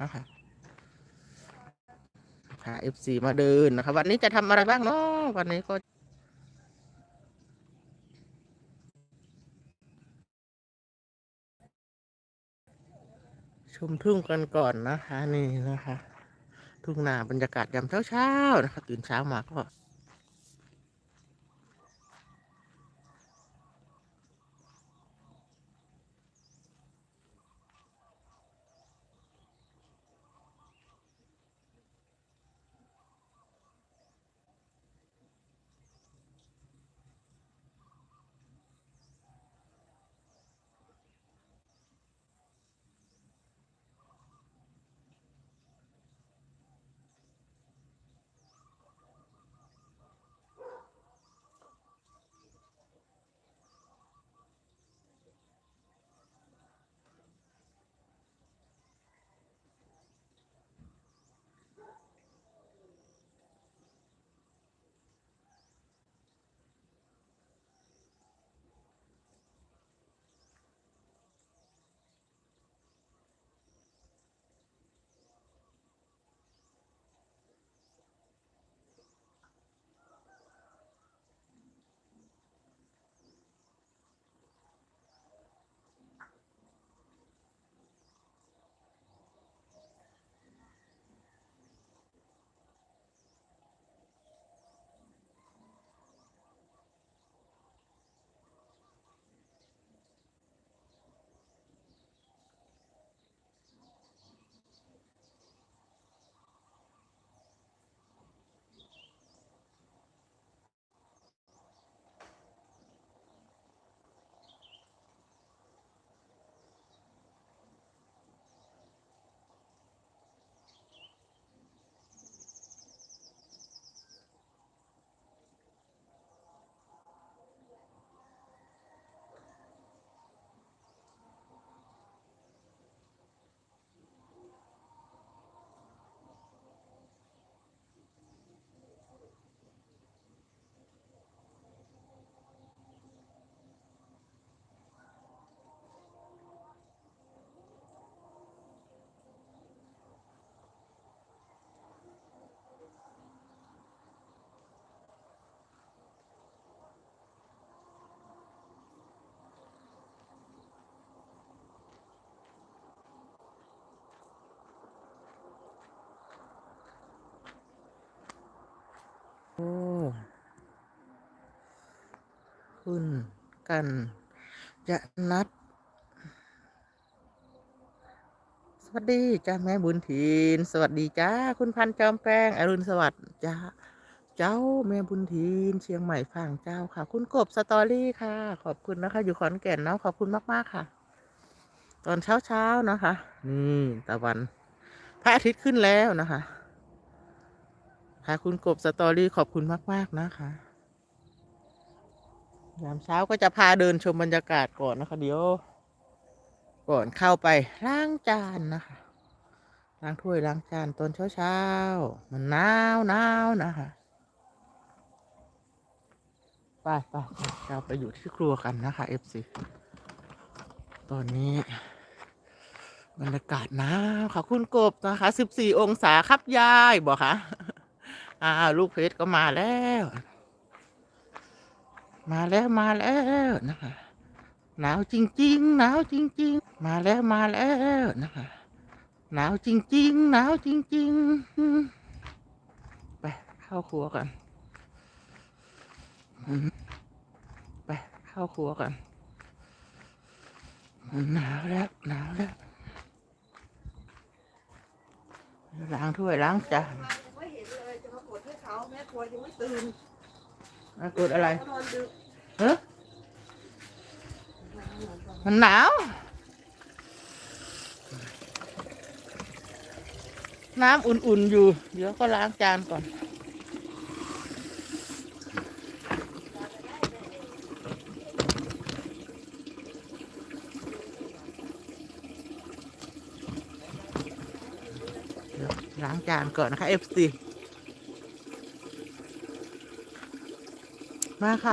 นะคะพาเอฟซีมาเดินนะคะวันนี้จะทำอะไรบ้างเนาะวันนี้ก็ชมทุ่งกันก่อนนะคะ นี่นะคะ ทุ่งนาบรรยากาศยามเช้าๆนะคะตื่นเช้ามาก็ คุณกันจะนัด สวัสดีจ้าแม่บุญถีนสวัสดีจ้าคุณพันจอมแป้งอรุณสวัสดิ์จ้าเจ้าแม่บุญถีนเชียงใหม่ฝั่งเจ้าค่ะ คุณกบสตอรี่ค่ะ ขอบคุณนะคะ อยู่ขอนแก่นเนาะขอบคุณมากๆค่ะ ตอนเช้าเช้าๆนะคะ นี่ตะวัน พระอาทิตย์ขึ้นแล้วนะคะ ค่ะคุณกบสตอรี่ขอบคุณมากๆนะคะ ยามเช้าก็จะพาเดินชมบรรยากาศก่อนนะคะ เดี๋ยว ก่อนเข้าไปล้างจานนะคะล้างถ้วยล้างจานตอนเช้าเช้าๆมันหนาวหนาวนะคะไปไปเราไปอยู่ที่ครัวกันนะคะเอฟซีตอนนี้บรรยากาศหนาวค่ะคุณกบนะคะสิบสี่องศาครับยายบอกค่ะอ้าลูกเพชรก็มาแล้ว มาแล้วมาแล้วนะคะหนาวจริงๆหนาวจริง ๆ มาแล้วมาแล้วนะคะหนาวจริง ๆ หนาวจริงๆอืมไปเข้าครัวกันอืมไปเข้าครัวกันหนาวแล้วหนาวแล้วล้างถ้วยล้างจานไม่เห็นเลยจะมากดให้เขาแม่ครัวยังไม่ตื่นมากดอะไรเขานอนดึกเฮ้ มันหนาว น้ำอุ่นๆอยู่ เดี๋ยวก็ล้างจานก่อนล้างจานก่อนนะคะ FC มาค่ะ